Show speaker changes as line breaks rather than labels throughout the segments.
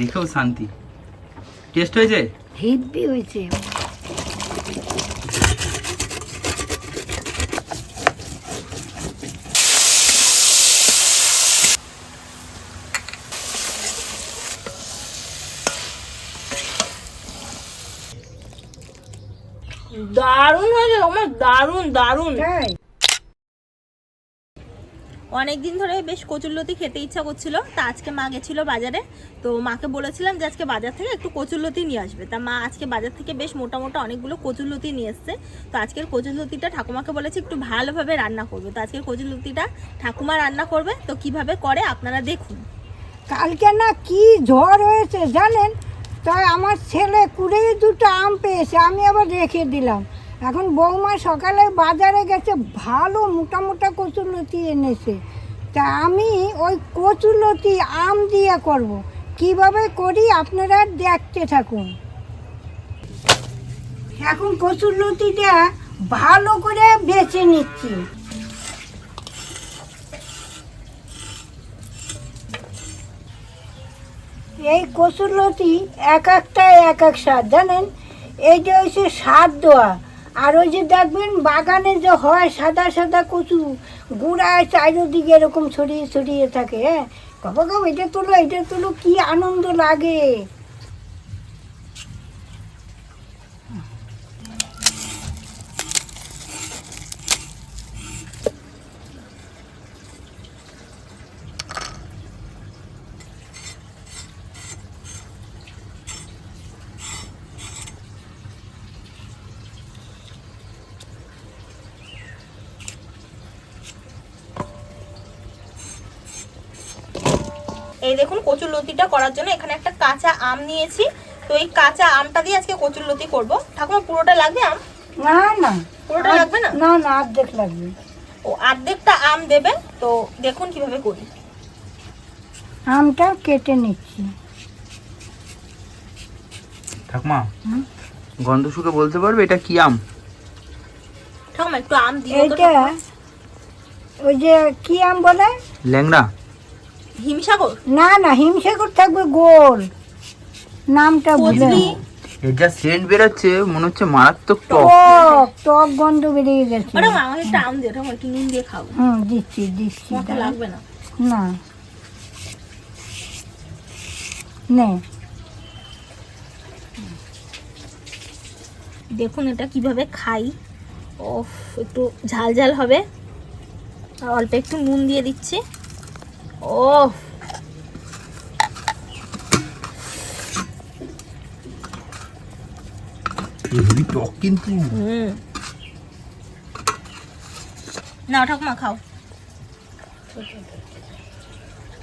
দেখেও শান্তি। টেস্ট হয়েছে?
হেভি হয়েছে।
দারুণ হয়েছে আমার দারুণ দারুণ।
তাই?
অনেক দিন ধরে বেশ কচুরলতি খেতে ইচ্ছা করছিল। তা আজকে মা গেছিল বাজারে। তো মাকে বলেছিলাম যে আজকে বাজার থেকে একটু কচুরলতি নিয়ে আসবে। তা মা আজকে বাজার থেকে বেশ মোটা মোটা অনেকগুলো কচুরলতি নিয়ে এসছে। তো আজকের কচুরলতিটা ঠাকুমাকে বলেছি একটু ভালোভাবে রান্না করবে। তো আজকের কচুরলতিটা ঠাকুমা রান্না করবে। তো কীভাবে করে আপনারা দেখুন।
কালকে না কি ঝড় হয়েছে জানেন? তাই আমার ছেলে কুড়ে দুটো আম পেয়েছে, আমি আবার রেখে দিলাম। এখন বৌমা সকালে বাজারে গেছে, ভালো মোটা মোটা কচুলতি এনেছে। তা আমি ওই কচুলতি আম দিয়ে করব। কীভাবে করি আপনারা দেখতে থাকুন। এখন কচুরলতিটা ভালো করে বেছে নিচ্ছি। এই কচুরলতি এক একটা এক এক স্বাদ, জানেন? এইটা হচ্ছে স্বাদ দেওয়া আর ওই যে দেখবেন বাগানে যে হয় সাদা সাদা কচু গুড়ায় চারিদিকে এরকম ছড়িয়ে ছড়িয়ে থাকে হ্যাঁ? কবে কবে এটা তুলো এটা তুলো, কী আনন্দ লাগে
এই দেখুন কচুরলতিটা করার জন্য এখানে একটা কাঁচা আম নিয়েছি। তো এই কাঁচা আমটা দিয়ে আজকে কচুরলতি করব। ঠাকুমা পুরোটা লাগবে আম?
না না।
পুরোটা লাগবে না?
না না অর্ধেক লাগবে।
ও অর্ধেকটা আম দেবে। তো দেখুন কীভাবে করি।
আমটা কেটে নিচ্ছি।
ঠাকুমা গন্ধ শুকে বলতে পারবে এটা কি আম?
ঠাকুমা একটু আম দিও তো
ওই যে কি আম বলে?
ল্যাংড়া।
হিমসাগর?
না না হিমসাগর থাকবে গোল। নামটা ভুলে
ফজলি
এর যা সেন্ট বেরোচ্ছে মনে হচ্ছে মারাত্মক টক।
টক গন্ধ বেরিয়ে গেছে।
আমাকে একটা আম দিও একটু নুন দিয়ে খাব।
হুম দিচ্ছি দিচ্ছি
লাগবে না।
না। নে।
দেখুন এটা কীভাবে খাই। ও একটু ঝাল ঝাল হবে। অল্প একটু নুন দিয়ে দিচ্ছি। ও
হেভি টক কিন্তু
হুম না ঠাকুমা খাও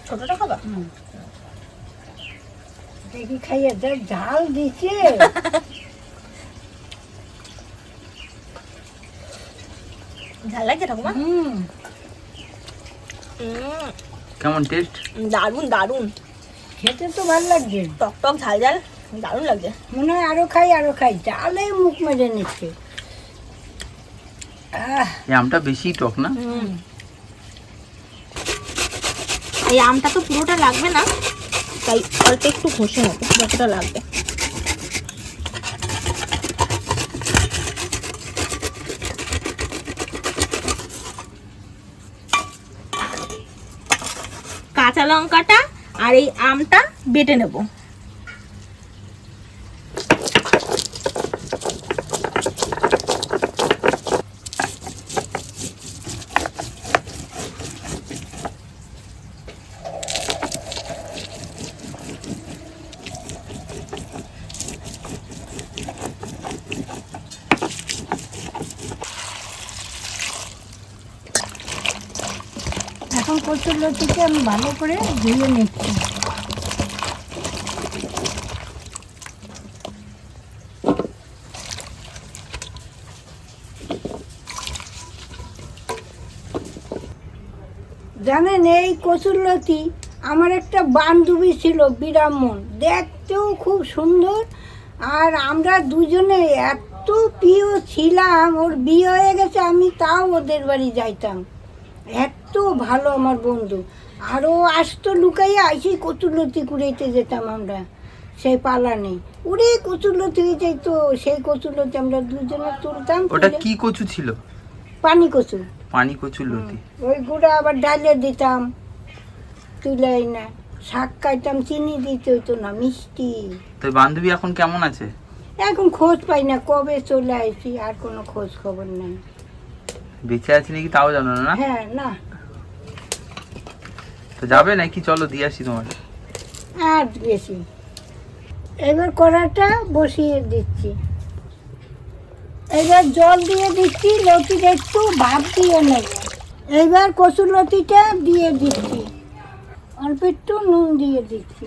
ছোটটা খাবা
দেখি খাইয়ে দেখ ঝাল দিচ্ছে
ঝাল লাগছে ঠাকুমা
হুম
হুম,
কেমন টেস্ট
দারুণ দারুণ।
খেতে তো ভালো লাগছে।
টক টক ঝাল ঝাল। দারুণ লাগছে।
মনে হয় আরও খাই আরও খাই। জালে মুখ মেজে নিচ্ছে।
এই আমটা বেশি টক না?
হুম। এই আমটা তো পুরোটা লাগবে না তাই অল্প একটু ঘষে নেব যতটা লাগবে। কাঁচা লঙ্কাটা আর এই আমটা বেটে নেব।
এখন কচুর লতিকে আমি ভালো করে ধুয়ে নিচ্ছি। জানেন এই কচুরলতি আমার একটা বান্ধবী ছিল বিরামন। দেখতেও খুব সুন্দর। আর আমরা দুজনে এত প্রিয় ছিলাম, ওর বিয়ে হয়ে গেছে, আমি তাও ওদের বাড়ি যাইতাম। এত ভালো আমার বন্ধু। আরও আসতো লুকাইয়া সেই কচুরলতি কুড়াইতে যেতাম আমরা সেই পালা নেই। উড়ে কচুরলতি যাইতো সেই কচুরলতি আমরা দুজনে তুলতাম
ওটা কি কচু ছিল?
পানি কচু।
পানি কচুর লতি
ওই গুঁড়া আবার ডালে দিতাম তুলাই না। শাক খাইতাম চিনি দিতে হইতো না মিষ্টি।
তো বান্ধবী এখন কেমন আছে?
এখন খোঁজ পাই না কবে চলে আসি আর কোনো খোঁজ খবর নাই।
বেঁচে আছে নাকি তাও জানো না?
হ্যাঁ না।
তো যাবে নাকি? চলো দিয়ে আসি তোমার।
আর বেশি এবার কড়াটা বসিয়ে দিচ্ছি। এবার জল দিয়ে দিচ্ছি লতিটা একটু ভাপ দিয়ে নেব। এইবার কচুর লতিটা দিয়ে দিচ্ছি। অল্প একটু নুন দিয়ে দিচ্ছি।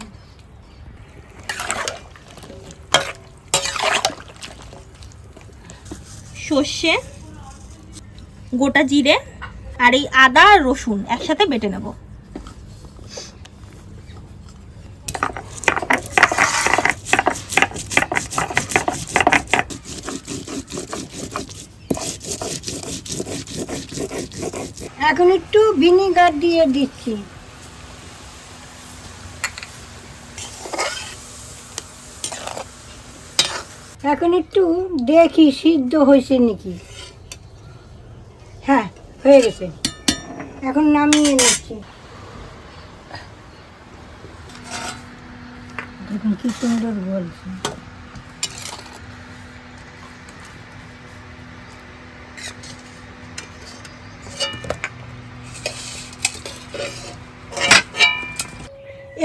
সর্ষে গোটা জিরে আর এই আদা আর রসুন একসাথে বেটে নেব।
এখন একটু ভিনিগার দিয়ে দিচ্ছি। এখন একটু দেখি সিদ্ধ হয়েছে নাকি। হ্যাঁ হয়ে গেছে। এখন নামিয়ে নিচ্ছি। দেখুন কি সুন্দর বলছে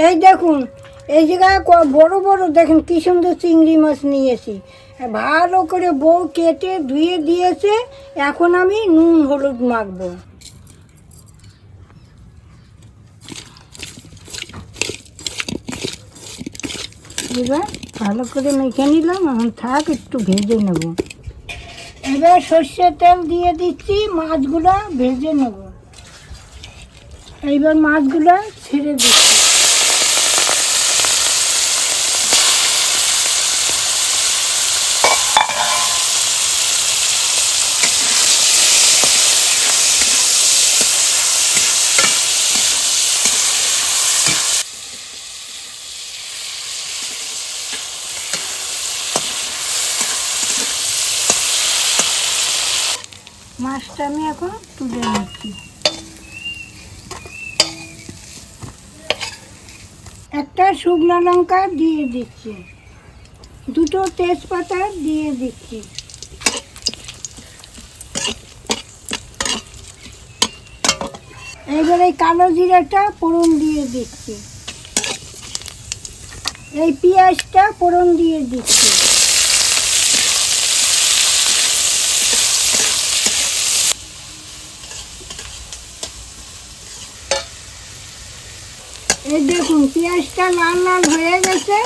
এই দেখুন, এই জায়গায় বড় বড়, দেখেন কি সুন্দর চিংড়ি মাছ নিয়েছি। ভালো করে বউ কেটে ধুয়ে দিয়েছে, এখন আমি নুন হলুদ মাখবো। এবার ভালো করে মেখে নিলাম, এখন থাক, একটু ভেজে নেব। এবার সর্ষের তেল দিয়ে দিচ্ছি, মাছগুলো ভেজে নেব। এইবার মাছগুলো ছেড়ে দিচ্ছি মাছটা আমি এখন তুলে নিচ্ছি। একটা শুকনো লঙ্কা দিয়ে দিচ্ছি। দুটো তেজপাতা দিয়ে দিচ্ছি। এবার এই কালো জিরাটা ফোড়ন দিয়ে দিচ্ছি। এই পেঁয়াজটা ফোড়ন দিয়ে দিচ্ছি। এই দেখুন, পেঁয়াজটা লাল লাল হয়ে গেছে।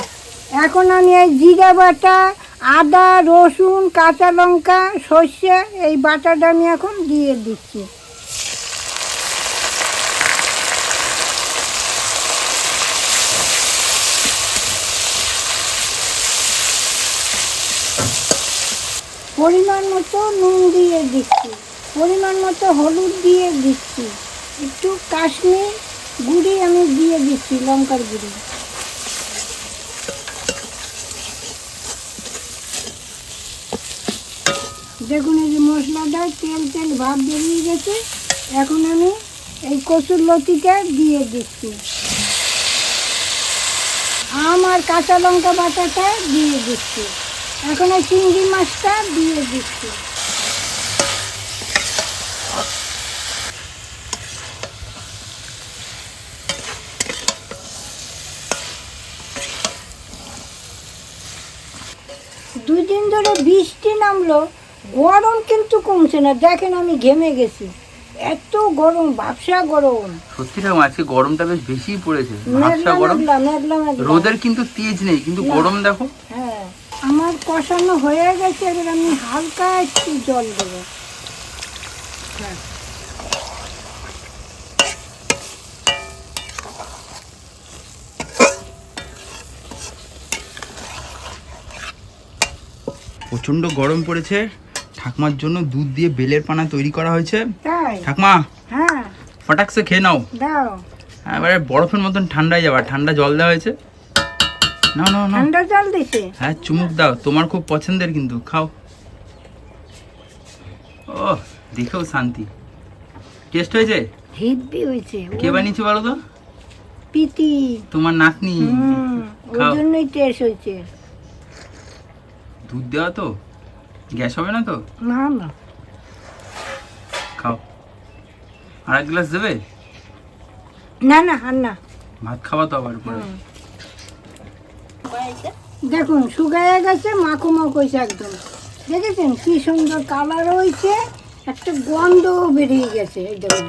এখন আমি এই জিরা বাটা, আদা, রসুন, কাঁচা লঙ্কা, সর্ষে, এই বাটাটা আমি এখন দিয়ে দিচ্ছি। পরিমাণ মতো নুন দিয়ে দিচ্ছি। পরিমাণ মতো হলুদ দিয়ে দিচ্ছি। একটু কাশ্মীর গুঁড়ি আমি দিয়ে দিচ্ছি, লঙ্কার গুঁড়ি। দেখুন এই যে মশলাটা, তেল তেল ভাব বেরিয়ে গেছে। এখন আমি এই কচুর লতিটা দিয়ে দিচ্ছি। আম আর কাঁচা লঙ্কা বাটাটা দিয়ে দিচ্ছি। এখন এই চিংড়ি মাছটা দিয়ে দিচ্ছি। দুই দিন ধরে বৃষ্টি নামলো গরম কিন্তু কমছে না। দেখেন আমি ঘেমে গেছি। এত গরম ব্যবসা গরম।
সত্যি ঠাকুমা আজকে গরমটা বেশ বেশিই পড়েছে। ভাবসা গরম। রোদের কিন্তু তেজ নেই কিন্তু গরম দেখো।
হ্যাঁ আমার কষানো হয়ে গেছে এবার আমি হালকা একটু জল দেবো। হ্যাঁ।
প্রচণ্ড গরম পড়েছে। ঠাকমার জন্য দুধ দিয়ে বেলের পানা তৈরি করা হয়েছে। ঠাকমা
হ্যাঁ।
ফটাকসে খেয়ে নাও। এবারে বরফের মতন ঠান্ডায় যাবে আর ঠান্ডা জল দেওয়া হয়েছে। না না না
ঠান্ডা জল দিছে?
হ্যাঁ চুমুক দাও। তোমার খুব পছন্দের কিন্তু খাও। ও দেখেও শান্তি। টেস্ট হয়েছে?
হেভি হয়েছে।
কে বানিয়েছে বলো তো?
পিতি
তোমার নাতনি।
ওই। জন্যই টেস্ট হয়েছে।
দুধ দেওয়া তো? গ্যাস হবে না তো?
না না।
খাও। আর এক গ্লাস দেবে?
না না আর না।
ভাত খাওয়া তো আবার পরে।
দেখুন শুকায় গেছে মাখো মাখো হয়েছে একদম। দেখেছেন কি সুন্দর কালার হয়েছে? একটা গন্ধও বেরিয়ে গেছে এই দেখুন।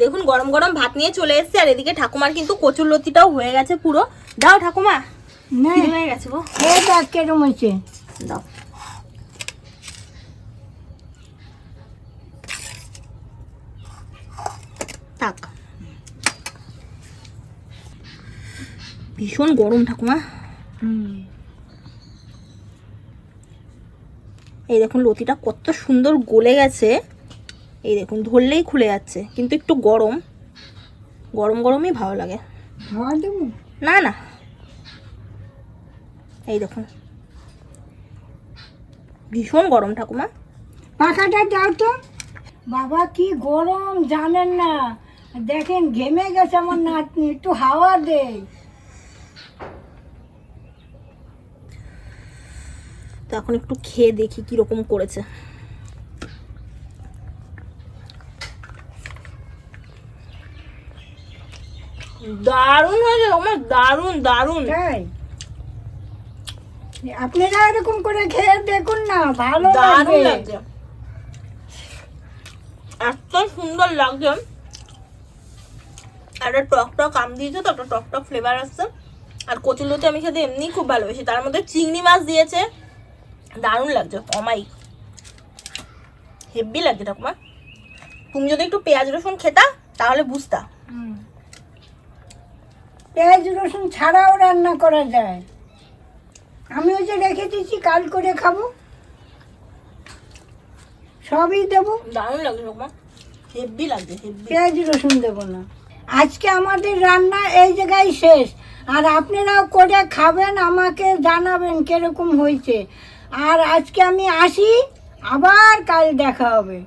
দেখুন গরম গরম ভাত নিয়ে চলে এসেছে আর এদিকে ঠাকুমার কিন্তু কচুর লতিটাও হয়ে গেছে পুরো। দাও ঠাকুমা হয়ে গেছে গো?
কেরম হয়েছে?
দাও। থাক। ভীষণ গরম ঠাকুমা। এই দেখুন লতিটা কত সুন্দর গলে গেছে। এই দেখুন ধরলেই খুলে যাচ্ছে কিন্তু একটু গরম গরম গরমই ভালো লাগে। না না। এই দেখুন। ভীষণ গরম ঠাকুমা।
পাখাটা দাও তো। বাবা কি গরম জানেন না। দেখেন ঘেমে গেছে আমার নাতনি একটু হাওয়া দেয়
তো এখন একটু খেয়ে দেখি কীরকম করেছে। দারুণ হয়েছে আমার দারুণ দারুণ।
তাই? আপনারা এরকম করে খেয়ে দেখুন না ভালো
দারুণ লাগছে এত সুন্দর লাগছে একটা টক টক আম দিয়েছে তো একটা টক টক ফ্লেভার আসছে। আর কচুলতি আমি খেতে এমনি খুব ভালোবাসি। তার মধ্যে চিংড়ি মাছ দিয়েছে। দারুণ লাগছে অমাইক হেভি লাগছে ঠাকুমা। তুমি যদি একটু পেঁয়াজ রসুন খেতা তাহলে বুঝতা।
হুম। পেঁয়াজ রসুন ছাড়াও রান্না করা যায়। আমি ওই যে রেখে দিয়েছি কাল করে খাব। সবই দেবো।
দারুণ ঠাকুমা। হেভি হেভি
পেঁয়াজ রসুন দেবো না। আজকে আমাদের রান্না এই জায়গায় শেষ। আর আপনারাও করে খাবেন আমাকে জানাবেন কীরকম হয়েছে। আর আজকে আমি আসি আবার কাল দেখা হবে।